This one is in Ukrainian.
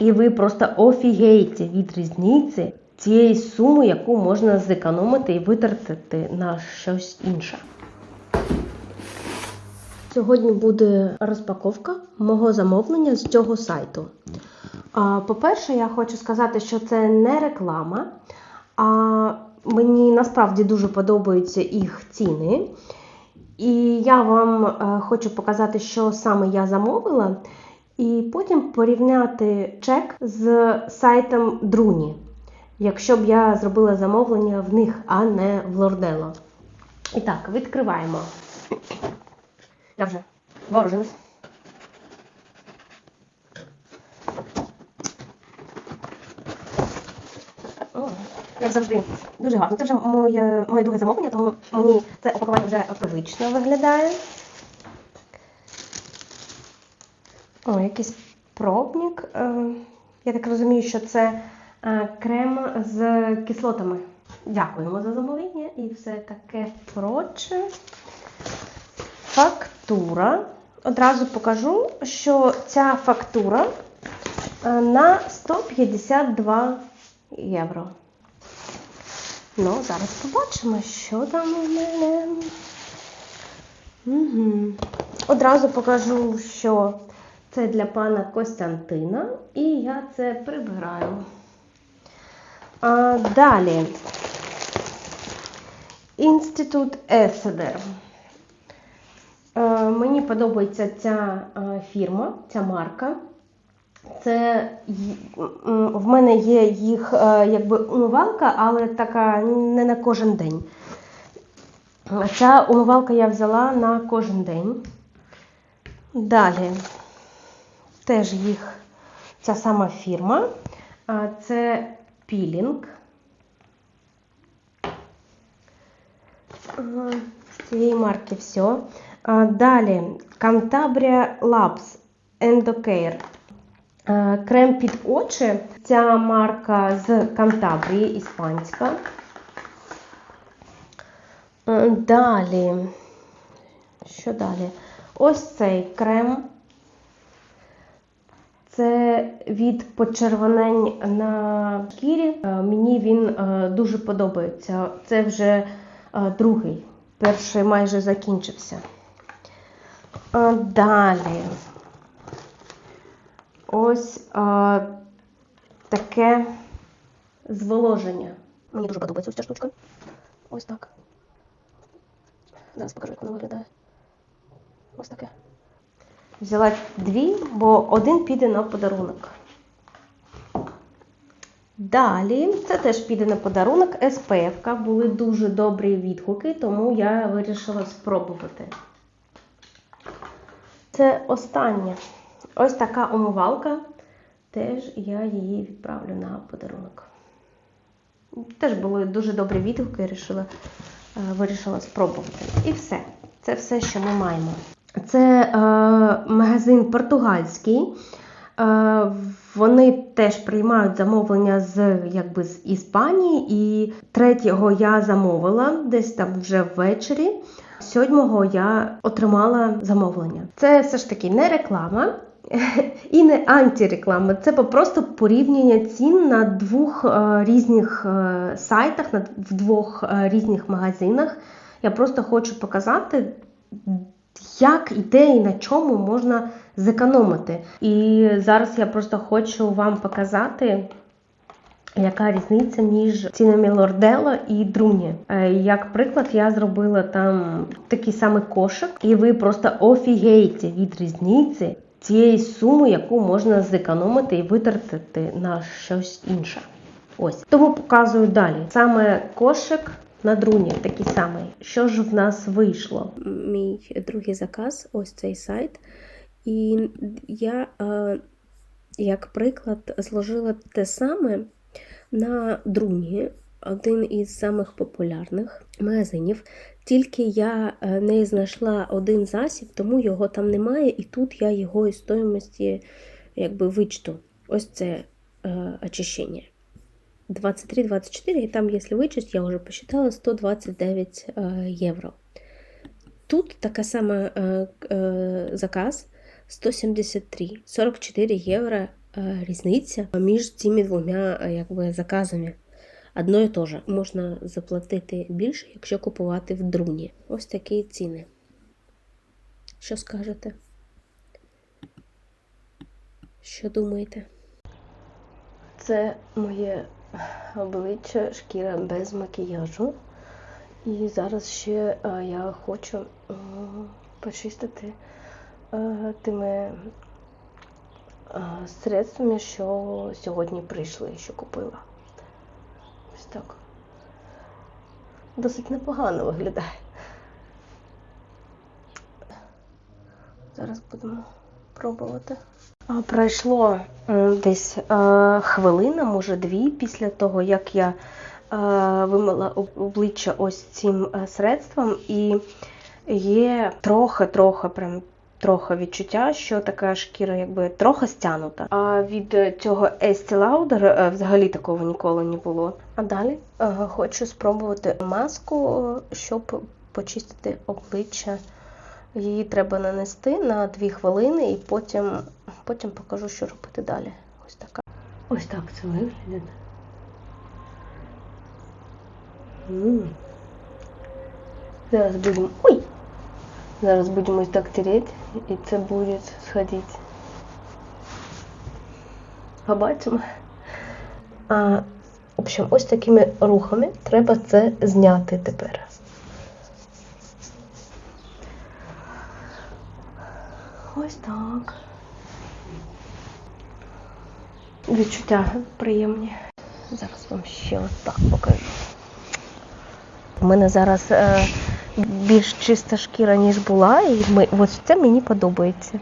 І ви просто офігієте від різниці цієї суми, яку можна зекономити і витратити на щось інше. Сьогодні буде розпаковка мого замовлення з цього сайту. По-перше, я хочу сказати, що це не реклама, а мені насправді дуже подобаються їх ціни. І я вам е, хочу показати, що саме я замовила, і потім порівняти чек з сайтом Друні, якщо б я зробила замовлення в них, а не в Лордело. І так, відкриваємо. Я вже вооружилась. Як завжди, дуже гарно. Це вже моє, моє друге замовлення, тому мені це опакування вже привично виглядає. О, якийсь пробник. Е, Я так розумію, що це е, крем з кислотами. Дякуємо за замовлення і все таке проче. Фактура. Одразу покажу, що ця фактура е, на 152 євро. Ну, зараз побачимо, що там у мене. Угу. Одразу покажу, що це для пана Костянтина, і я це прибираю. А, далі. Інститут Еседер. Е, Мені подобається ця е, фірма, ця марка. Це в мене є їх е, якби умивалка, але така не на кожен день. Ця умивалка я взяла на кожен день. Далі теж їх ця сама фірма. Це пілінг. З цієї марки все. Далі Cantabria Labs Endocare. Крем під очі. Ця марка з Кантабрії, іспанська. Далі. Що далі? Ось цей крем. Це від почервонень на шкірі. Е, Мені він е, дуже подобається. Це вже е, другий. Перший майже закінчився. Далі. Ось а, таке зволоження. Мені дуже подобається ось ця штучка. Ось так. Зараз покажу, як воно виглядає. Ось таке. Взяла дві, бо один піде на подарунок. Далі, це теж піде на подарунок. СПФ. Були дуже добрі відгуки, тому я вирішила спробувати. Це останнє. Ось така умивалка. Теж я її відправлю на подарунок. Теж були дуже добрі відгуки, вирішила, е, вирішила спробувати. І все. Це все, що ми маємо. Це е, магазин португальський. Е, вони теж приймають замовлення з, якби, з Іспанії. І третього я замовила десь там вже ввечері. Сьомого я отримала замовлення. Це все ж таки не реклама. І не антиреклама, це просто порівняння цін на двох е, різних е, сайтах, на в двох е, різних магазинах. Я просто хочу показати, як і де і на чому можна зекономити. І зараз я просто хочу вам показати. Яка різниця між цінами Лордело і Друні? Е, Як приклад, я зробила там такий самий кошик, і ви просто офігієте від різниці цієї суми, яку можна зекономити і витратити на щось інше. Ось тому показую далі. Саме кошик на друні такий самий. Що ж в нас вийшло? мій другий заказ, ось цей сайт. І я, е, як приклад, зложила те саме на Друні, один із самих популярних магазинів. Тільки я е, не знайшла один засіб, тому його там немає, і тут я його із стоїмості якби вичту. Ось це е, очищення. 23-24, и там, если вычесть, я уже посчитала, 129 э, евро. Тут така сама э, э, заказ 173, 44 євро е, різниця між цими двома е, якби, заказами. Одно і те же. Можна заплатити більше, якщо купувати в друні. Ось такі ціни. Що скажете? Що думаєте? Це моє обличчя, шкіра без макіяжу. І зараз ще е, я хочу почистити е, тими е, средствами, що сьогодні прийшли, що купила. Ось так. Досить непогано виглядає. Зараз будемо пробувати. А, Пройшло десь е, хвилина, може дві, після того, як я е, вимила обличчя ось цим е, средством, і є трохи-трохи, прям трохи відчуття, що така шкіра якби трохи стянута. А від е, цього Estee Lauder е, взагалі такого ніколи не було. А далі е, хочу спробувати маску, е, щоб почистити обличчя. Її треба нанести на 2 хвилини і потім, потім покажу, що робити далі. Ось така. Ось так це виглядає. Зараз будемо. Ой! Зараз будемо ось так тереть, і це буде сходити. Побачимо. А, в общем, ось такими рухами треба це зняти тепер. Ось так. Відчуття приємні. Зараз вам ще так покажу. У мене зараз е, більш чиста шкіра, ніж була, і ми, ось це мені подобається.